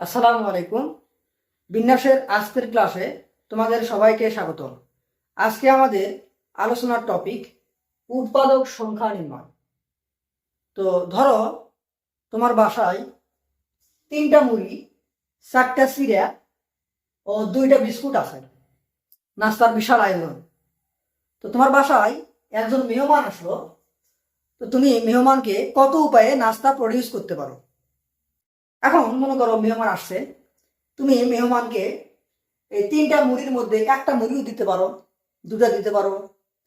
আসসালামু আলাইকুম। বিন্যাসের আজকের ক্লাসে তোমাদের সবাইকে স্বাগত আজকে আমাদের আলোচনার টপিক উৎপাদক সংখ্যা নির্ণয়। তো ধরো, তোমার বাসায় তিনটা মুড়ি চারটা সিরা ও দুইটা বিস্কুট আছে। নাস্তার বিশাল আয়োজন। তো তোমার বাসায় একজন মেহমান আসলো। তো তুমি মেহমানকে কত উপায়ে নাস্তা প্রডিউস করতে পারো? এখন মনে করো মেহমান আসছে, তুমি মেহমানকে এই তিনটা মুড়ির মধ্যে একটা মুড়িও দিতে পারো, দুটা দিতে পারো,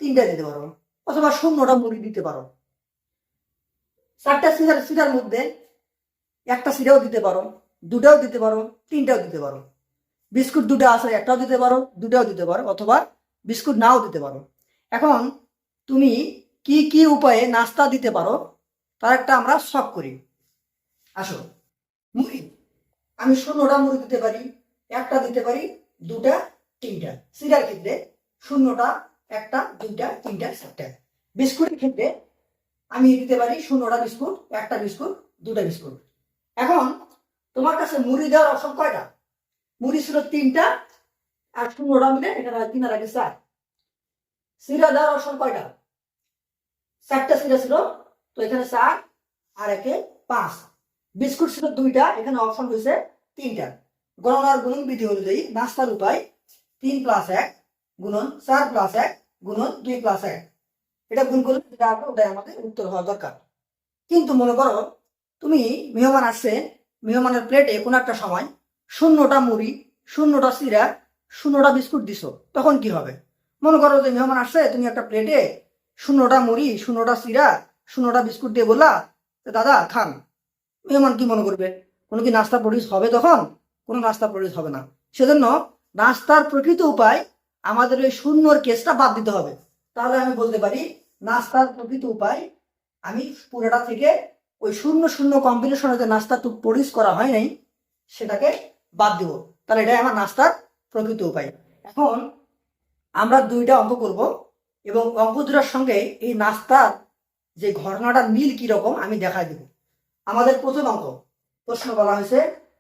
তিনটা দিতে পারো, অথবা শূন্যটা মুড়ি দিতে পারো। চারটা সিরার সিটার মধ্যে একটা সিরাও দিতে পারো, দুটাও দিতে পারো, তিনটাও দিতে পারো। বিস্কুট দুটো আছে, একটাও দিতে পারো, দুটাও দিতে পারো, অথবা বিস্কুট নাও দিতে পারো। এখন তুমি কি কি উপায়ে নাস্তা দিতে পারো, তার একটা আমরা শখ করি। আসো। মুড়ি আমি শূন্যটা মুড়ি দিতে পারি, একটা দিতে পারি, দুটা, তিনটা। সিরার ক্ষেত্রে শূন্যটা, একটা, দুইটা, তিনটা, চারটা। বিস্কুটের ক্ষেত্রে আমি দিতে পারি শূন্যটা বিস্কুট, একটা বিস্কুট, দুটা বিস্কুট। এখন তোমার কাছে মুড়ি দেওয়ার অপশন কয়টা? মুড়ি ছিল তিনটা আর শূন্যটা মিলে এখানে তিন আর আগে চার। সিরা দেওয়ার অপশন কয়টা? চারটা সিরা ছিল, তো এখানে চার আর একে পাঁচ। বিস্কুট ছিল দুইটা, এখানে অপশন হয়েছে তিনটা। গণনার গুণন বিধি অনুযায়ী নাস্তার উপায় তিন প্লাস এক গুণন চার প্লাস এক গুণন দুই প্লাস এক। এটা গুণ করলে যেটা ওটাই আমাদের উত্তর হওয়া দরকার। কিন্তু মনে করো, তুমি মেহমান আসছে, মেহমানের প্লেটে কোনো একটা সময় শূন্যটা মুড়ি, শূন্যটা সিরা শূন্যটা বিস্কুট দিছো, তখন কি হবে? মনে করো যে মেহমান আসছে, তুমি একটা প্লেটে শূন্যটা মুড়ি, শূন্যটা সিরা শূন্যটা বিস্কুট দিয়ে বললা দাদা, খান। মেহমান কি মনে করবে? কোনো কি নাস্তা প্রডিউস হবে তখন? কোনো নাস্তা প্রডিউস হবে না। সেজন্য নাস্তার প্রকৃত উপায় আমাদের ওই শূন্যর কেসটা বাদ দিতে হবে। তাহলে আমি বলতে পারি, নাস্তার প্রকৃত উপায় আমি পুরোটা থেকে ওই শূন্য শূন্য কম্বিনেশনে যে নাস্তা প্রডিউস করা হয় নাই, সেটাকে বাদ দিব। তাহলে এটাই আমার নাস্তার প্রকৃত উপায়। এখন আমরা দুইটা অঙ্ক করব এবং অঙ্ক দুটার সঙ্গে এই নাস্তার যে ঘটনাটার মিল কীরকম আমি দেখাই দেব। আমাদের প্রথম অঙ্ক। প্রশ্ন বলা হয়েছে,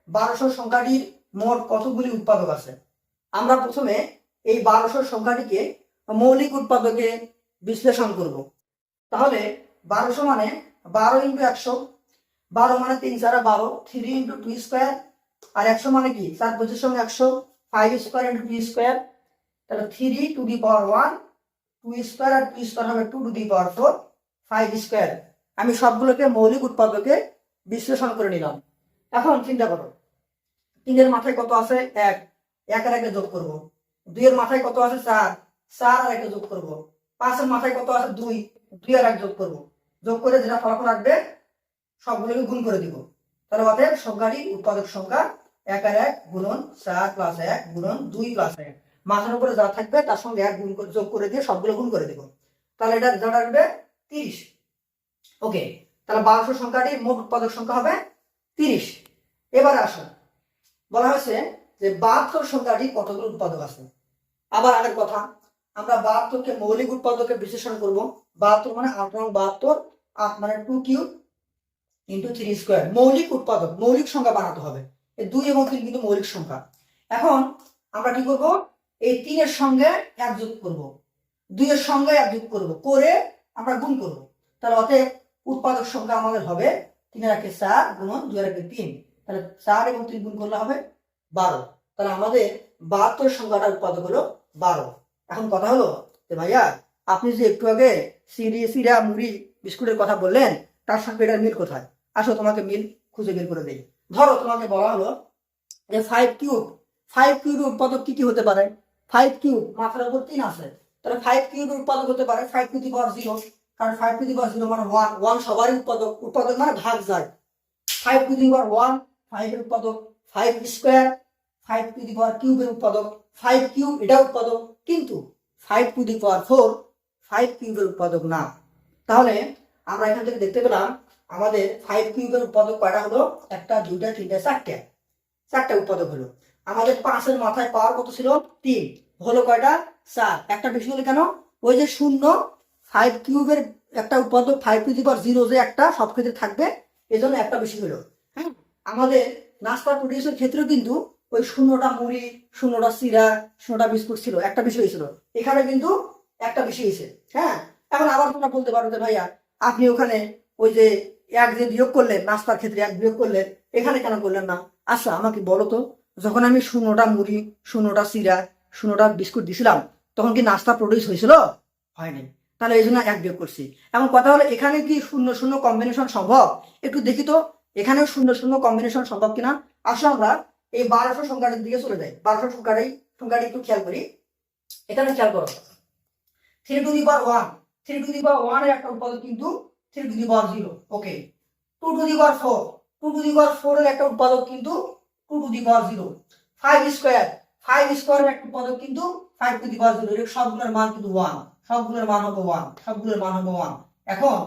বারোশো সংখ্যাটির মোট কতগুলি উৎপাদক আছে? আমরা প্রথমে এই বারোশো সংখ্যাটিকে মৌলিক উৎপাদকে বিশ্লেষণ করব। তাহলে বারোশো মানে বারো ইন্টু একশো, বারো মানে তিন চারা বারো, থ্রি ইন্টু টু স্কোয়ার, আর একশো মানে কি? চার পঁচিশ সঙ্গে একশো, five square into two square, তাহলে three to the power one, two square R two square হবে two to the power four, five square. আমি সবগুলোকে মৌলিক উৎপাদকে বিশ্লেষণ করে নিলাম। এখন চিন্তা করো তিনের মাথায় কত আছে? এক। এক আর একে যোগ করব। দুইয়ের মাথায় কত আছে? চার। চার আর একে যোগ করব। পাঁচের মাথায় কত আছে? দুই। দুই আর এক যোগ করব। যোগ করে যেটা ফলাফল আসবে, সবগুলোকে গুণ করে দিব। তাহলে অতএব সংখ্যাটি উৎপাদক সংখ্যা এক আর এক গুণন চার প্লাস এক গুণন দুই প্লাস এক। মাথার উপরে যা থাকবে, তার সঙ্গে এক গুণ যোগ করে দিয়ে সবগুলো গুণ করে দিব। তাহলে এটা রেজাল্ট আসবে তিরিশ। ওকে, তাহলে বারোশো সংখ্যাটির মোট উৎপাদক সংখ্যা হবে তিরিশ। এবার আসুন, বলা হয়েছে যে বাহাত্তর সংখ্যাটি কতগুলো উৎপাদক আছে? আবার আগের কথা, আমরা বাহাত্তরকে মৌলিক উৎপাদকে বিশ্লেষণ করব। বাহাত্তর মানে আট রং বাহাত্তর, আট মানে two cube into three square মৌলিক উৎপাদক, মৌলিক সংখ্যা বানাতে হবে। এই দুই এবং তিন কিন্তু মৌলিক সংখ্যা। এখন আমরা কি করব? এই তিনের সঙ্গে এক যোগ করব। দুইয়ের সঙ্গে এক যোগ করব, করে আমরা গুণ করব। তাহলে অতএব উৎপাদক সংখ্যা আমাদের হবে তিনের একে চার গুণন দুই একে তিন। তাহলে চার এবং তিন গুণ করলে হবে বারো। তাহলে আমাদের বাহাত্তর সংখ্যাটার উৎপাদক হলো বারো। এখন কথা হলো যে ভাইয়া, আপনি যে একটু আগে সিরি সিরা মুড়ি, বিস্কুটের কথা বললেন, তার সঙ্গে এটার মিল কোথায়? আসো তোমাকে মিল খুঁজে বের করে দেই। ধরো তোমাকে বলা হলো যে ফাইভ কিউব ফাইভ কিউবের উৎপাদক কি কি হতে পারে? ফাইভ কিউব মাথার উপর তিন আছে। তাহলে ফাইভ কিউবের উৎপাদক হতে পারে five to the power zero কারণ five to the power zero মানে ওয়ান ওয়ান সবারই উৎপাদক উৎপাদক মানে ভাগ যায়। Five to the power one ফাইভের উৎপাদক five square five to the power কিউবের উৎপাদক ফাইভ কিউব এটা উৎপাদক, কিন্তু five to the power four five কিউবের উৎপাদক না। তাহলে আমরা এখান থেকে দেখতে পেলাম আমাদের ফাইভ কিউবের উৎপাদক কয়টা হলো? একটা, দুইটা, তিনটা, চারটে। চারটা উৎপাদক হলো। আমাদের পাঁচের মাথায় পাওয়ার কত ছিল? তিন। হলো কয়টা? চার। একটা বেশি হলো কেন? ওই যে শূন্য ফাইভ কিউবের একটা উৎপাদক, five to the power zero যে একটা, সব ক্ষেত্রে থাকবে। এই জন্য একটা বেশি হলো। হ্যাঁ? আমাদের নাস্তা প্রডিউসের ক্ষেত্রেও কিন্তু ওই শূন্যটা মুড়ি, শূন্যটা সিরা, শূন্যটা বিস্কুট ছিল, একটা বেশি হয়েছিল। এখানে কিন্তু একটা বেশি হয়েছে। হ্যাঁ? এখন আবার তোমরা বলতে পারো যে, ভাইয়া, আপনি ওখানে ওই যে এক যে বিয়োগ করলেন নাস্তার ক্ষেত্রে এক বিয়োগ করলেন, এখানে কেন করলেন না? আচ্ছা আমাকে বলো তো, যখন আমি শূন্যটা মুড়ি, শূন্যটা সিরা, শূন্যটা বিস্কুট দিছিলাম, তখন কি নাস্তা প্রডিউস হয়েছিল? হয়নি। তাহলে এই জন্য এক বিয়োগ করছি। এমন কথা হলো, এখানে কি শূন্য শূন্য কম্বিনেশন সম্ভব? একটু দেখি তো, এখানেও শূন্য শূন্য কম্বিনেশন সম্ভব কিনা? আসলে আমরা, এই বারোশো সংখ্যাটার দিকে চলে যাই। বারোশো সংখ্যাটাই, সংখ্যাটি একটু খেয়াল করি। এখানে খেয়াল করো। Three to the power one three to the power ওয়ানের একটা উৎপাদক কিন্তু three to the power zero okay two to the power four two to the power four এর একটা উৎপাদক কিন্তু two to the power zero five square five square একটা উৎপাদক কিন্তু five to the power zero এর সবগুলোর মান কিন্তু ওয়ান সবগুলোর মান হবে ওয়ান সবগুলোর মান হবে ওয়ান এখন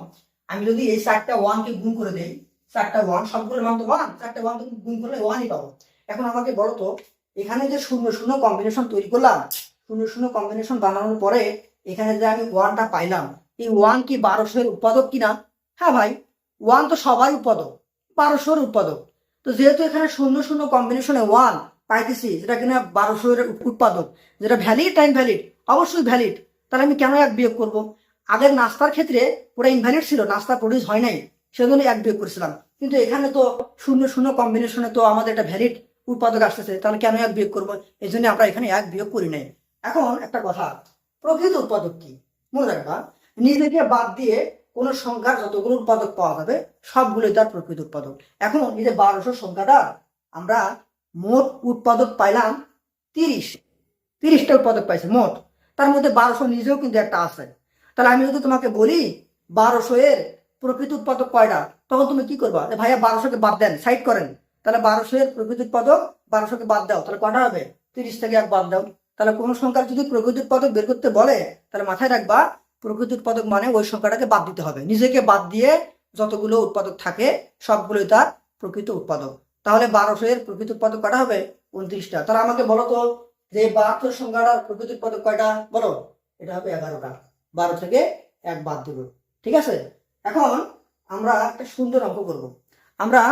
আমি যদি এই চারটা ওয়ান কে গুণ করে দেই, চারটা ওয়ান সবগুলোর মান তো ওয়ান চারটা ওয়ান কে গুণ করলে ওয়ানই পাবো। এখন আমাকে বলো তো, এখানে যে শূন্য শূন্য কম্বিনেশন তৈরি করলাম, শূন্য শূন্য কম্বিনেশন বানানোর পরে এখানে যে আমি ওয়ানটা পাইলাম, এই ওয়ান কি বারোশোর উৎপাদক কিনা? হ্যাঁ ভাই ওয়ান তো সবাই উৎপাদক, বারোশোর উৎপাদক। তো যেহেতু এখানে শূন্য শূন্য কম্বিনেশনে ওয়ান পাইতেছি, যেটা কিনা বারোশোর উৎপাদক, যেটা ভ্যালিড টাইম ভ্যালিড অবশ্যই ভ্যালিড তাহলে আমি কেন এক বিয়োগ করব? আগের নাস্তার ক্ষেত্রে পুরো ইনভ্যালিড ছিল, নাস্তা প্রডিউস হয় নাই, সেজন্য এক বিয়োগ করেছিলাম। কিন্তু এখানে তো শূন্য শূন্য কম্বিনেশনে তো আমাদের একটা ভ্যালিড উৎপাদক আসতেছে, তাহলে কেন এক বিয়োগ করব? এই জন্য আমরা এখানে এক বিয়োগ করি নাই। এখন একটা কথা, প্রকৃত উৎপাদক কি? মনে রাখবা নিজেকে বাদ দিয়ে কোন সংখ্যার যতগুলো উৎপাদক পাওয়া যাবে, সবগুলোই তার প্রকৃত উৎপাদক। এখন এই যে বারোশো সংখ্যাটা, আমরা মোট উৎপাদক পাইলাম তিরিশ। তিরিশটা উৎপাদক পাইছে, মোট। তার মধ্যে বারোশো নিজেও কিন্তু একটা আছে। তাহলে আমি যদি তোমাকে বলি, বারোশো এর প্রকৃত উৎপাদক কয়টা? তখন তুমি কি করবা? ভাইয়া, বারোশোকে বাদ দেন সাইড করেন। তাহলে বারোশো এর প্রকৃত উৎপাদক, বারোশোকে বাদ দাও। তাহলে কটা হবে? তিরিশ থেকে এক বাদ দাও। তাহলে কোন সংখ্যার যদি প্রকৃত উৎপাদক বের করতে বলে, তাহলে মাথায় রাখবা, প্রকৃত উৎপাদক মানে ওই সংখ্যাটাকে বাদ দিতে হবে। নিজেকে বাদ দিয়ে যতগুলো উৎপাদক থাকে, সবগুলোই তার প্রকৃত উৎপাদক। তাহলে বারোশো এর প্রকৃত উৎপাদক কটা হবে? উনত্রিশটা। তাহলে আমাকে বলো তো যে বাহাত্তর সংখ্যাটার প্রকৃত উৎপাদক কয়টা? বলো। এটা হবে এগারোটা। বারো থেকে এক বাদ দেব ঠিক আছে? এখন আমরা একটা সুন্দর অঙ্ক করব। আমরা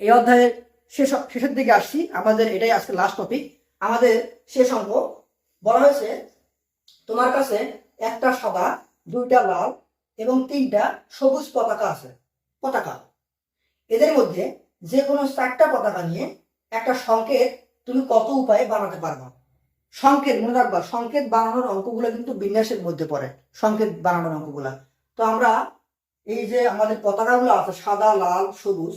এই অধ্যায়ের শেষ শেষের দিকে আসছি। আমাদের এটাই আজকে লাস্ট টপিক আমাদের শেষ অঙ্ক। বলা হয়েছে, তোমার কাছে একটা সাদা, দুইটা লাল এবং তিনটা সবুজ পতাকা আছে। পতাকা। এদের মধ্যে যে কোনো চারটা পতাকা নিয়ে একটা সংকেত তুমি কত উপায়ে বানাতে পারবা? সংকেত, মনে রাখবা, সংকেত বানানোর অঙ্কগুলো কিন্তু বিন্যাসের মধ্যে পড়ে, সংকেত বানানোর অঙ্কগুলা। তো আমরা এই যে আমাদের পতাকাগুলো আছে, সাদা, লাল, সবুজ,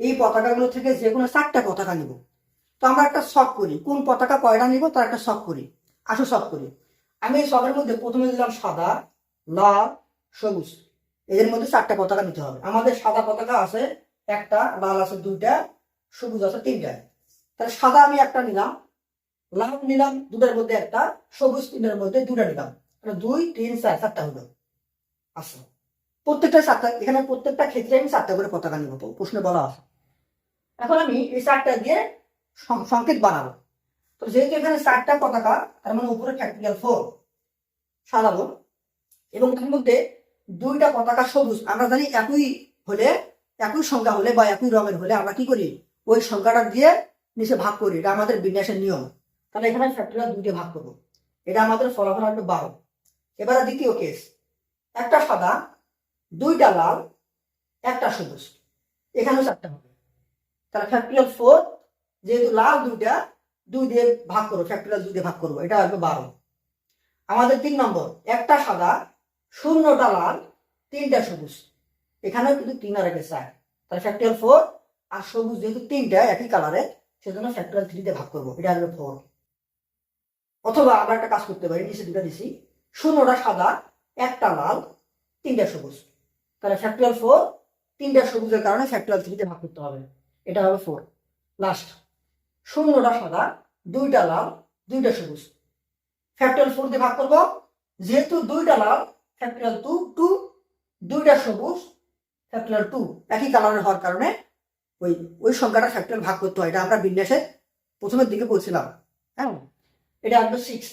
এই পতাকাগুলো থেকে যে কোনো চারটা পতাকা নিব। তো আমরা একটা শখ করি, কোন পতাকা কয়টা নিব তার একটা শখ করি আসো শখ করি। আমি এই শখের মধ্যে প্রথমে দিলাম সাদা, লাল, সবুজ, এদের মধ্যে চারটা পতাকা নিতে হবে। আমাদের সাদা পতাকা আছে একটা, লাল আছে দুইটা, সবুজ আছে তিনটা। তাহলে সাদা আমি একটা নিলাম, লাল নিলাম দুটার মধ্যে একটা, সবুজ তিনটার মধ্যে দুটা নিলাম। দুই, তিন, চার চারটা হলো। আচ্ছা প্রত্যেকটা চারটা এখানে প্রত্যেকটা ক্ষেত্রে আমি চারটা করে পতাকা নিব প্রশ্নে বলা আছে। এখন আমি এই চারটা দিয়ে সংকেত বানাবো। তো যেহেতু এখানে চারটা পতাকা, তার মানে উপরে ফ্যাক্টরিয়াল ফোর সাজাবো এবং তার মধ্যে দুইটা পতাকা সবুজ। আমরা জানি একই হলে, একই সংখ্যা হলে বা একই রঙের হলে আমরা কি করি? ওই সংখ্যাটা দিয়ে নিচে ভাগ করি, এটা আমাদের বিন্যাসের নিয়ম। তাহলে এখানে ফ্যাক্টরিয়াল দুইটা ভাগ করব। এটা আমাদের ফলাফল আসবে বারো। এবারে দ্বিতীয় কেস একটা সাদা, দুইটা লাল, একটা সবুজ। এখানেও চারটা হবে। তাহলে ফ্যাক্টরিয়াল ফোর যেহেতু লাল দুইটা, দুই দিয়ে ভাগ করব ফ্যাক্টরিয়াল দুই দিয়ে ভাগ করব, এটা আসবে বারো। আমাদের তিন নম্বর, একটা সাদা, শূন্যটা লাল, তিনটা সবুজ। এখানেও কিন্তু তিন আর একে চার তাহলে ফ্যাক্টরিয়াল ফোর আর সবুজ যেহেতু তিনটা, একই কালারে সেজন্য ফ্যাক্টরিয়াল থ্রিতে ভাগ করব, এটা আসবে ফোর অথবা আমরা একটা কাজ করতে পারি, নিচে দুটা দিছি। শূন্যটা সাদা, একটা লাল, তিনটা সবুজ। তাহলে ফ্যাক্টরিয়াল ফোর তিনটা সবুজের কারণে ফ্যাক্টরিয়াল থ্রিতে ভাগ করতে হবে। এটা হবে ফোর লাস্ট শূন্যটা সাদা, দুইটা লাল, দুইটা সবুজ। ফ্যাক্টরিয়াল ফোর দিয়ে ভাগ করব। যেহেতু দুইটা লাল ফ্যাক্টরিয়াল টু টু দুইটা সবুজ ফ্যাক্টরিয়াল টু একই কালারের হওয়ার কারণে ওই ওই সংখ্যাটা ফ্যাক্টরিয়াল ভাগ করতে হয়। এটা আমরা বিন্যাসে প্রথমের দিকে বলছিলাম। হ্যাঁ? এটা আসবে সিক্স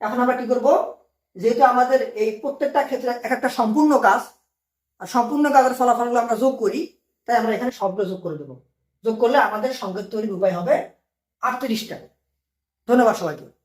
এখন আমরা কি করব? যেহেতু আমাদের এই প্রত্যেকটা ক্ষেত্রে এক একটা সম্পূর্ণ কাজ, আর সম্পূর্ণ কাজের ফলাফলগুলো আমরা যোগ করি, তাই আমরা এখানে সবগুলো যোগ করে দেবো। যোগ করলে আমাদের সংকেত তৈরির উপায় হবে আটত্রিশটা। ধন্যবাদ সবাইকে।